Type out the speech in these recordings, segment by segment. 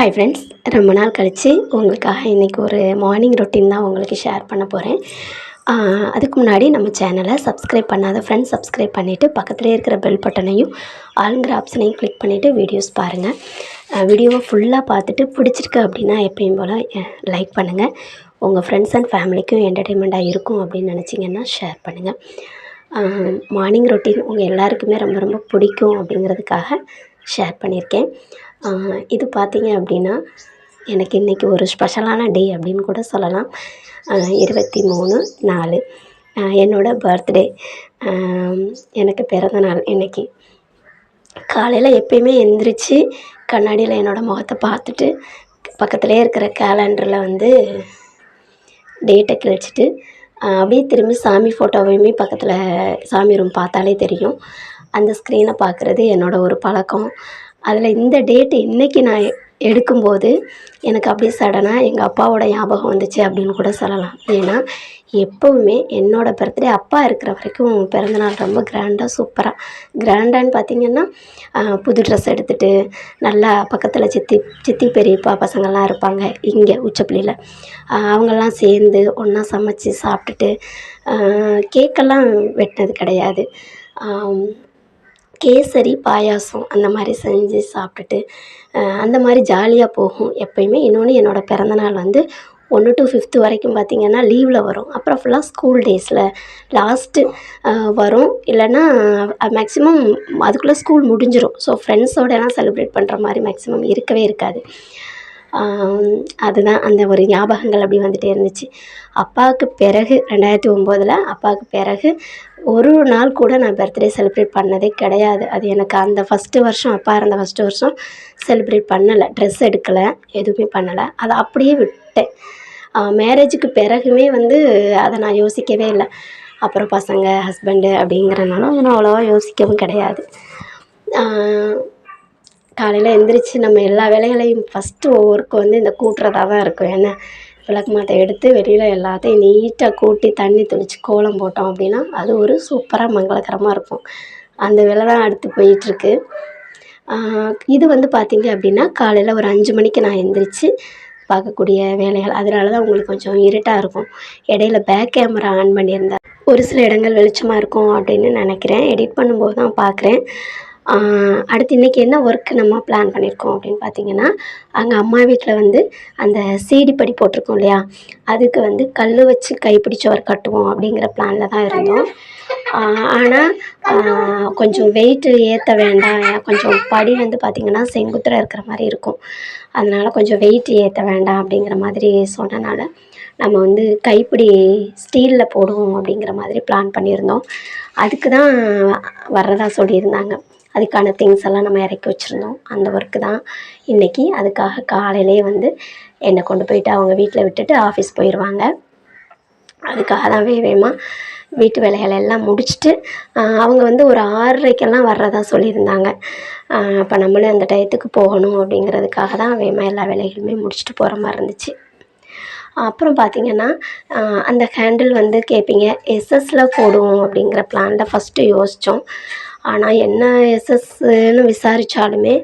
Hi friends ரொம்ப நாள் கழித்து உங்களுக்காக இன்றைக்கி ஒரு மார்னிங் ரொட்டீன் தான் உங்களுக்கு ஷேர் பண்ண போகிறேன் அதுக்கு முன்னாடி நம்ம சேனலை சப்ஸ்கிரைப் பண்ணாத ஃப்ரெண்ட்ஸ் சப்ஸ்கிரைப் பண்ணிவிட்டு பக்கத்துலேயே இருக்கிற பெல் பட்டனையும் ஆளுங்கிற ஆப்ஷனையும் கிளிக் பண்ணிவிட்டு வீடியோஸ் பாருங்கள் வீடியோவை ஃபுல்லாக பார்த்துட்டு பிடிச்சிருக்கு அப்படின்னா எப்பயும் போல் லைக் பண்ணுங்கள் உங்கள் ஃப்ரெண்ட்ஸ் அண்ட் ஃபேமிலிக்கும் என்டர்டெயின்மெண்ட்டாக இருக்கும் அப்படின்னு நினச்சிங்கன்னா ஷேர் பண்ணுங்கள் மார்னிங் ரொட்டீன் உங்கள் எல்லாருக்குமே ரொம்ப ரொம்ப பிடிக்கும் அப்படிங்கிறதுக்காக ஷேர் பண்ணியிருக்கேன். இது பார்த்தீங்க அப்படின்னா எனக்கு இன்றைக்கி ஒரு ஸ்பெஷலான டே அப்படின்னு கூட சொல்லலாம். இருபத்தி மூணு நாலு. என்னோடய பர்த்டே எனக்கு பிறந்த நாள் இன்றைக்கி காலையில் எப்பயுமே எந்திரிச்சு கண்ணாடியில் என்னோடய முகத்தை பார்த்துட்டு பக்கத்துலேயே இருக்கிற கேலண்டரில் வந்து டேட்டை கிழிச்சிட்டு அப்படியே திரும்பி சாமி ஃபோட்டோவையுமே பக்கத்தில் சாமி ரூம் பார்த்தாலே தெரியும். அந்த ஸ்க்ரீனை பார்க்குறது என்னோடய ஒரு பழக்கம். அதில் இந்த டேட்டு இன்றைக்கி நான் எடுக்கும்போது எனக்கு அப்படியே சடனாக எங்கள் அப்பாவோட ஞாபகம் வந்துச்சு அப்படின்னு கூட சொல்லலாம். ஏன்னா எப்போவுமே என்னோடய பர்த்டே அப்பா இருக்கிற வரைக்கும் பிறந்தநாள் ரொம்ப கிராண்டாக சூப்பராக கிராண்டான்னு பார்த்திங்கன்னா புது ட்ரெஸ் எடுத்துகிட்டு நல்லா பக்கத்தில் சித்தி சித்தி பெரியப்பா பசங்கள்லாம் இருப்பாங்க இங்கே உச்சப்பள்ளியில். அவங்கெல்லாம் சேர்ந்து ஒன்றா சமைச்சு சாப்பிட்டுட்டு கேக்கெல்லாம் வெட்டினது கிடையாது. கேசரி பாயாசம் அந்த மாதிரி செஞ்சு சாப்பிட்டுட்டு அந்த மாதிரி ஜாலியாக போகும் எப்பயுமே. இன்னொன்று என்னோடய பிறந்தநாள் வந்து ஒன்று டு ஃபிஃப்த்து வரைக்கும் பார்த்திங்கன்னா லீவில் வரும். அப்புறம் ஃபுல்லாக ஸ்கூல் டேஸில் லாஸ்ட்டு வரும். இல்லைன்னா மேக்ஸிமம் அதுக்குள்ளே ஸ்கூல் முடிஞ்சிடும் ஸோ ஃப்ரெண்ட்ஸோடலாம் செலிப்ரேட் பண்ணுற மாதிரி மேக்ஸிமம் இருக்கவே இருக்காது. அதுதான் அந்த ஒரு ஞாபகங்கள் அப்படி வந்துட்டே இருந்துச்சு. அப்பாவுக்கு பிறகு ரெண்டாயிரத்தி ஒம்போதில் அப்பாவுக்கு பிறகு ஒரு நாள் கூட நான் பர்த்டே செலிப்ரேட் பண்ணதே கிடையாது. அது எனக்கு அந்த ஃபஸ்ட்டு வருஷம் அப்பா இருந்த ஃபஸ்ட்டு வருஷம் செலிப்ரேட் பண்ணலை. ட்ரெஸ் எடுக்கலை எதுவுமே பண்ணலை. அதை அப்படியே விட்டேன். மேரேஜுக்கு பிறகுமே வந்து அதை நான் யோசிக்கவே இல்லை. அப்புறம் பசங்க ஹஸ்பண்டு அப்படிங்கிறனால நான் அவ்வளோவா யோசிக்கவும் கிடையாது. காலையில் எந்திரிச்சு நம்ம எல்லா வேலைகளையும் ஃபஸ்ட்டு ஒர்க் வந்து இந்த கூட்டுறதா தான் இருக்கும். ஏன்னா விளக்கு மாட்டை எடுத்து வெளியில் எல்லாத்தையும் நீட்டாக கூட்டி தண்ணி தெளித்து கோலம் போட்டோம் அப்படின்னா அது ஒரு சூப்பராக மங்களகரமாக இருக்கும். அந்த வேலை தான் அடுத்து போயிட்டுருக்கு. இது வந்து பார்த்தீங்க அப்படின்னா காலையில் ஒரு அஞ்சு மணிக்கு நான் எந்திரிச்சு பார்க்கக்கூடிய வேலைகள். அதனால தான் உங்களுக்கு கொஞ்சம் இருட்டாக இருக்கும். இடையில பேக் கேமரா ஆன் பண்ணியிருந்தேன் ஒரு சில இடங்கள் வெளிச்சமாக இருக்கும் அப்படின்னு நினைக்கிறேன். எடிட் பண்ணும்போது தான் பார்க்குறேன். அடுத்து இன்றைக்கி என்ன ஒர்க்கு நம்ம பிளான் பண்ணியிருக்கோம் அப்படின்னு பார்த்தீங்கன்னா அங்கே அம்மா வீட்டில் வந்து அந்த சீடி படி போட்டிருக்கோம் இல்லையா? அதுக்கு வந்து கல் வச்சு கைப்பிடிச்சவர் கட்டுவோம் அப்படிங்கிற பிளானில் தான் இருந்தோம். ஆனால் கொஞ்சம் வெயிட்டு ஏற்ற வேண்டாம். கொஞ்சம் படி வந்து பார்த்திங்கன்னா செங்குத்தில் இருக்கிற மாதிரி இருக்கும். அதனால் கொஞ்சம் வெயிட் ஏற்ற வேண்டாம் அப்படிங்கிற மாதிரி சொன்னனால நம்ம வந்து கைப்பிடி ஸ்டீலில் போடுவோம் அப்படிங்கிற மாதிரி பிளான் பண்ணியிருந்தோம். அதுக்கு தான் வர்றதா சொல்லியிருந்தாங்க. அதுக்கான திங்ஸ் எல்லாம் நம்ம இறக்கி வச்சுருந்தோம். அந்த ஒர்க்கு தான் இன்றைக்கி அதுக்காக காலையிலே வந்து என்னை கொண்டு போயிட்டு அவங்க வீட்டில் விட்டுட்டு ஆஃபீஸ் போயிடுவாங்க அதுக்காக தான் வேகமாக வீட்டு வேலைகள் எல்லாம் முடிச்சுட்டு அவங்க வந்து ஒரு ஆறரைக்கெல்லாம் வர்றதா சொல்லியிருந்தாங்க. அப்போ நம்மளும் அந்த டயத்துக்கு போகணும் அப்படிங்கிறதுக்காக தான் வேகமாக எல்லா வேலைகளுமே முடிச்சுட்டு போகிற மாதிரி இருந்துச்சு. அப்புறம் பார்த்திங்கன்னா அந்த ஹேண்டில் வந்து கேட்பீங்க எஸ்எஸ்ல போடுவோம் அப்படிங்கிற பிளானில் ஃபஸ்ட்டு யோசித்தோம் ஆனால் என்ன எஸ்எஸ்ன்னு விசாரித்தாலுமே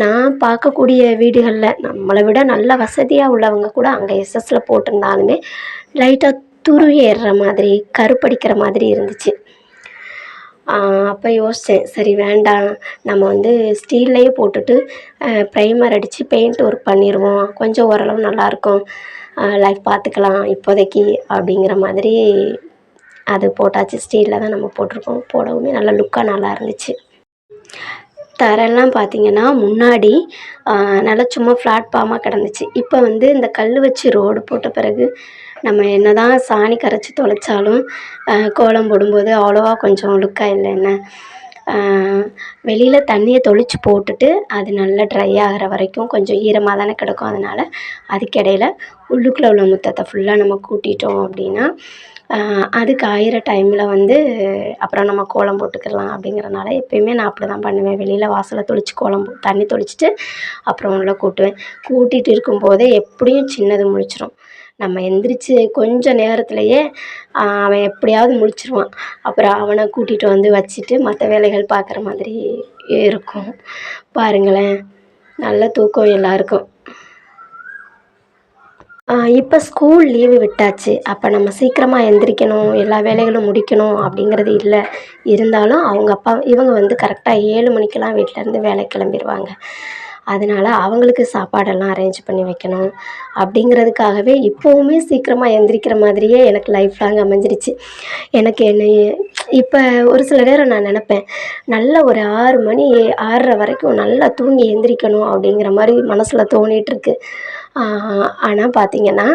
நான் பார்க்கக்கூடிய வீடுகளில் நம்மளை விட நல்ல வசதியாக உள்ளவங்க கூட அங்கே எஸ்எஸ்ஸில் போட்டிருந்தாலுமே லைட்டாக துரு ஏறுற மாதிரி கருப்படிக்கிற மாதிரி இருந்துச்சு. அப்போ யோசித்தேன் சரி வேண்டாம். நம்ம வந்து ஸ்டீல்லையே போட்டுட்டு ப்ரைமர் அடித்து பெயிண்ட் ஒர்க் பண்ணிடுவோம் கொஞ்சம் ஓரளவு நல்லாயிருக்கும் லைஃப் பார்த்துக்கலாம் இப்போதைக்கு அப்படிங்கிற மாதிரி அது போட்டாச்சு. ஸ்டீலில் தான் நம்ம போட்டிருக்கோம். போடவுமே நல்லா லுக்காக நல்லா இருந்துச்சு. தரெல்லாம் பார்த்தீங்கன்னா முன்னாடி நல்லா சும்மா ஃப்ளாட்ஃபார்மாக கிடந்துச்சு. இப்போ வந்து இந்த கல் வச்சு ரோடு போட்ட பிறகு நம்ம என்ன தான் சாணி கரைச்சி தொலைச்சாலும் கோலம் போடும்போது அவ்வளோவா கொஞ்சம் லுக்காக இல்லை என்ன? வெளியில் தண்ணியை தொளித்து போட்டுட்டு அது நல்லா ட்ரை ஆகிற வரைக்கும் கொஞ்சம் ஈரமாக தானே கிடக்கும். அதனால் அதுக்கிடையில் உள்ளுக்குள்ளே உள்ள முத்தத்தை ஃபுல்லாக நம்ம கூட்டிட்டோம் அப்படின்னா அது காயிற டைமில் வந்து அப்புறம் நம்ம கோலம் போட்டுக்கலாம் அப்படிங்கிறனால எப்பயுமே நான் அப்படி தான் பண்ணுவேன். வெளியில் வாசலை தொளித்து கோலம் தண்ணி தொளிச்சுட்டு அப்புறம் உள்ளே கூட்டுவேன். கூட்டிகிட்டு இருக்கும்போதே எப்படியும் சின்னது முழிச்சிரும். நம்ம எந்திரிச்சு கொஞ்ச நேரத்துலையே அவன் எப்படியாவது முழிச்சிருவான். அப்புறம் அவனை கூட்டிகிட்டு வந்து வச்சுட்டு மற்ற வேலைகள் பார்க்குற மாதிரி இருக்கும். பாருங்களேன். நல்ல தூக்கம் எல்லாருக்கும். இப்போ ஸ்கூல் லீவு விட்டாச்சு. அப்போ நம்ம சீக்கிரமாக எந்திரிக்கணும் எல்லா வேலைகளும் முடிக்கணும் அப்படிங்கிறது இல்லை. இருந்தாலும் அவங்க அப்பா இவங்க வந்து கரெக்டாக ஏழு மணிக்கெல்லாம் வீட்டிலேருந்து வேலை கிளம்பிடுவாங்க அதனால அவங்களுக்கு சாப்பாடெல்லாம் அரேஞ்ச் பண்ணி வைக்கணும் அப்படிங்கிறதுக்காகவே இப்போவுமே சீக்கிரமாக எந்திரிக்கிற மாதிரியே எனக்கு லைஃப் லாங் அமைஞ்சிருச்சு. எனக்கு என்ன இப்போ ஒரு சில நேரம் நான் நினப்பேன் நல்ல ஒரு ஆறு மணி ஆறரை வரைக்கும் நல்லா தூங்கி எந்திரிக்கணும் அப்படிங்கிற மாதிரி மனசில் தோணிகிட்ருக்கு ஆனால் பார்த்தீங்கன்னா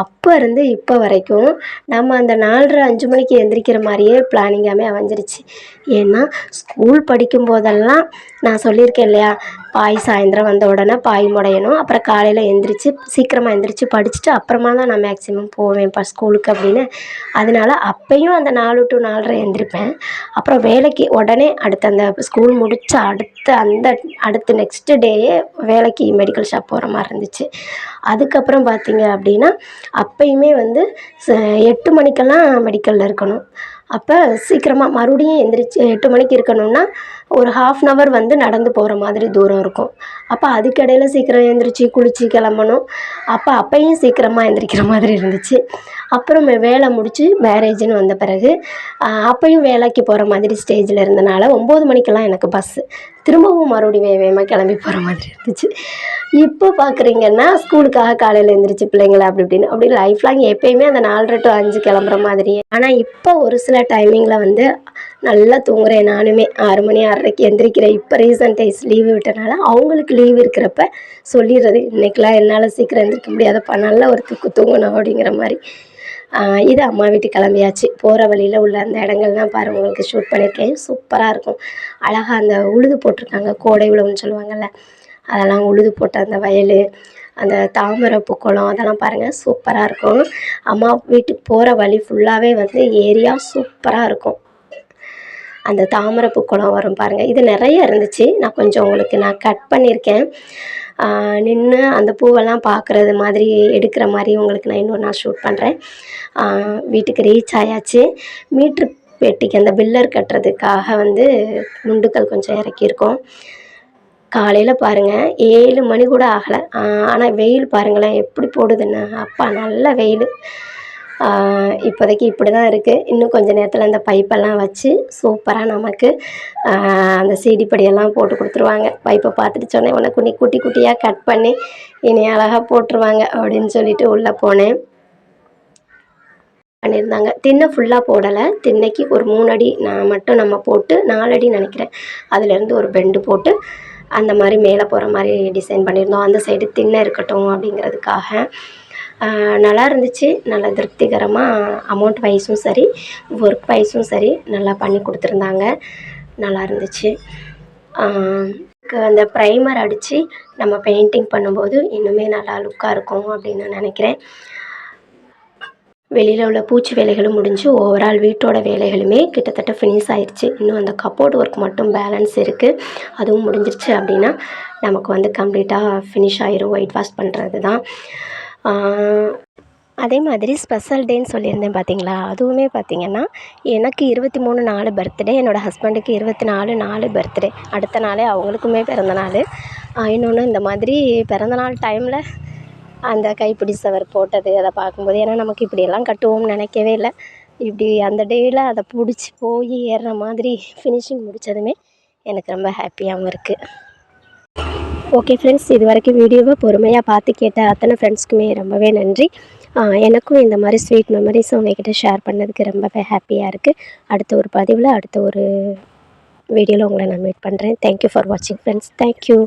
அப்போ இருந்து இப்போ வரைக்கும் நம்ம அந்த நாலரை அஞ்சு மணிக்கு எந்திரிக்கிற மாதிரியே பிளானிங்காமே அமைஞ்சிருச்சு. ஏன்னா ஸ்கூல் படிக்கும் போதெல்லாம் நான் சொல்லியிருக்கேன் இல்லையா பாய் சாயந்தரம் வந்த உடனே பாய் முடையணும். அப்புறம் காலையில் எந்திரிச்சு சீக்கிரமாக எந்திரிச்சு படிச்சுட்டு அப்புறமா தான் நான் மேக்ஸிமம் போவேன்ப்பா ஸ்கூலுக்கு அப்படின்னு. அதனால அப்பையும் அந்த நாலு டு நாலரை எந்திரிப்பேன். அப்புறம் வேலைக்கு உடனே அடுத்த அந்த ஸ்கூல் முடித்த அடுத்த அந்த அடுத்த நெக்ஸ்ட்டு டேயே வேலைக்கு மெடிக்கல் ஷாப் போகிற மாதிரி இருந்துச்சு. அதுக்கப்புறம் பார்த்தீங்க அப்படின்னா அப்பயுமே வந்து ச எட்டு மணிக்கெல்லாம் மெடிக்கலில் இருக்கணும். அப்போ சீக்கிரமாக மறுபடியும் எந்திரிச்சு எட்டு மணிக்கு இருக்கணும்னா ஒரு ஹாஃப் அன் ஹவர் வந்து நடந்து போகிற மாதிரி தூரம் இருக்கும். அப்போ அதுக்கிடையில் சீக்கிரம் எழுந்திரிச்சி குளித்து கிளம்பணும். அப்போ அப்பையும் சீக்கிரமாக எழுந்திரிக்கிற மாதிரி இருந்துச்சு. அப்புறம் வேலை முடித்து மேரேஜுன்னு வந்த பிறகு அப்பையும் வேலைக்கு போகிற மாதிரி ஸ்டேஜில் இருந்தனால ஒம்பது மணிக்கெல்லாம் எனக்கு பஸ்ஸு திரும்பவும் மறுபடியும் வேக வேகமாக கிளம்பி போகிற மாதிரி இருந்துச்சு. இப்போ பார்க்குறீங்கன்னா ஸ்கூலுக்காக காலையில் எழுந்திரிச்சு பிள்ளைங்கள அப்படி இப்படின்னு அப்படி லைஃப் லாங் எப்பயுமே அந்த நாலரை டு அஞ்சு கிளம்புற மாதிரியே. ஆனால் இப்போ ஒரு சில டைமிங்கில் வந்து நல்லா தூங்குறேன் நானுமே. ஆறு மணி ஆறரைக்கு எந்திரிக்கிறேன். இப்போ ரீசன்ட் டேஸ் லீவு விட்டனால அவங்களுக்கு லீவு இருக்கிறப்ப சொல்லிடுறது. இன்றைக்கெலாம் என்னால் சீக்கிரம் எந்திரிக்க முடியாதப்பா நல்லா ஒரு தூக்கு தூங்கணும் அப்படிங்கிற மாதிரி. இது அம்மா வீட்டு கிளம்பியாச்சு. போகிற வழியில் உள்ள அந்த இடங்கள்லாம் பாரு உங்களுக்கு ஷூட் பண்ணியிருக்கேன். சூப்பராக இருக்கும். அழகாக அந்த உழுது போட்டிருக்காங்க. கோடை உழவுன்னு சொல்லுவாங்கள்ல அதெல்லாம் உழுது போட்ட அந்த வயல் அந்த தாமரை பூக்கோளம் அதெல்லாம் பாருங்கள் சூப்பராக இருக்கும். அம்மா வீட்டுக்கு போகிற வழி ஃபுல்லாகவே வந்து ஏரியா சூப்பராக இருக்கும். அந்த தாமரை குளம் வரும் பாருங்கள் இது நிறைய இருந்துச்சு. நான் கொஞ்சம் உங்களுக்கு நான் கட் பண்ணியிருக்கேன். நின்று அந்த பூவெல்லாம் பார்க்குறது மாதிரி எடுக்கிற மாதிரி உங்களுக்கு நான் இன்னொரு நாள் ஷூட் பண்ணுறேன் வீட்டுக்கு ரீச் ஆயாச்சு. மீட்ரு பெட்டிக்கு அந்த பில்லர் கட்டுறதுக்காக வந்து முண்டுக்கல் கொஞ்சம் இறக்கியிருக்கோம். காலையில் பாருங்கள் ஏழு மணி கூட ஆகலை. ஆனால் வெயில் பாருங்களேன். எப்படி போடுதுன்னு. அப்பா நல்ல வெயில். இப்போதைக்கு இப்படி தான் இருக்குது இன்னும் கொஞ்சம் நேரத்தில் இந்த பைப்பெல்லாம் வச்சு சூப்பராக நமக்கு அந்த சீடி படியெல்லாம் போட்டு கொடுத்துருவாங்க. பைப்பை பார்த்துட்டு சொன்னேன் உனக்கு நீ குட்டி குட்டியாக கட் பண்ணி இனி அழகாக போட்டுருவாங்க அப்படின்னு சொல்லிட்டு உள்ளே போனேன். பண்ணியிருந்தாங்க. திண்ணை ஃபுல்லாக போடலை. திண்ணைக்கு ஒரு மூணு அடி நான் மட்டும் நம்ம போட்டு நாலு அடி நினைக்கிறேன். அதுலேருந்து ஒரு பெண்டு போட்டு அந்த மாதிரி மேலே போகிற மாதிரி டிசைன் பண்ணியிருந்தோம். அந்த சைடு திண்ணை இருக்கட்டும் அப்படிங்கிறதுக்காக. நல்லா இருந்துச்சு நல்லா திருப்திகரமாக அமௌண்ட் வைஸும் சரி ஒர்க் வைஸும் சரி நல்லா பண்ணி கொடுத்துருந்தாங்க. நல்லா இருந்துச்சு அந்த ப்ரைமர் அடித்து நம்ம பெயிண்டிங் பண்ணும்போது இன்னுமே நல்லா லுக்காக இருக்கும் அப்படின்னு நினைக்கிறேன். வெளியில் உள்ள பூச்சி வேலைகளும் முடிஞ்சு ஓவரால் வீட்டோட வேலைகளுமே கிட்டத்தட்ட ஃபினிஷ் ஆயிடுச்சு இன்னும் அந்த கப்போர்ட் ஒர்க் மட்டும் பேலன்ஸ் இருக்குது அதுவும் முடிஞ்சிருச்சு அப்படின்னா நமக்கு வந்து கம்ப்ளீட்டாக ஃபினிஷ் ஆயிரும். ஒயிட் வாஷ் பண்ணுறது தான் அதே மாதிரி ஸ்பெஷல் டேன்னு சொல்லியிருந்தேன் பார்த்தீங்களா? அதுவுமே பார்த்திங்கன்னா எனக்கு இருபத்தி மூணு நாலு பர்த்டே என்னோடய ஹஸ்பண்டுக்கு இருபத்தி நாலு நாலு பர்த்டே அடுத்த நாளே அவங்களுக்குமே பிறந்த நாள். இன்னொன்று இந்த மாதிரி பிறந்த நாள் டைமில் அந்த கைப்பிடி சவர் போட்டது அதை பார்க்கும்போது ஏன்னா நமக்கு இப்படியெல்லாம் கட்டுவோம்னு நினைக்கவே இல்லை. இப்படி அந்த டேயில் அதை பிடிச்சி போய் ஏறுற மாதிரி ஃபினிஷிங் முடித்ததுமே எனக்கு ரொம்ப ஹாப்பியாகவும் இருக்குது ஓகே ஃப்ரெண்ட்ஸ் இது வரைக்கும் வீடியோவை பொறுமையாக பார்த்து கேட்ட அத்தனை ஃப்ரெண்ட்ஸ்க்குமே ரொம்பவே நன்றி. எனக்கும் இந்த மாதிரி ஸ்வீட் மெமரிஸ் உங்ககிட்ட ஷேர் பண்ணதுக்கு ரொம்பவே ஹாப்பியாக இருக்குது அடுத்த ஒரு பதிவில் அடுத்த ஒரு வீடியோவில் உங்களை நான் மீட் பண்ணுறேன் தேங்க்யூ ஃபார் வாட்சிங் ஃப்ரெண்ட்ஸ் தேங்க்யூ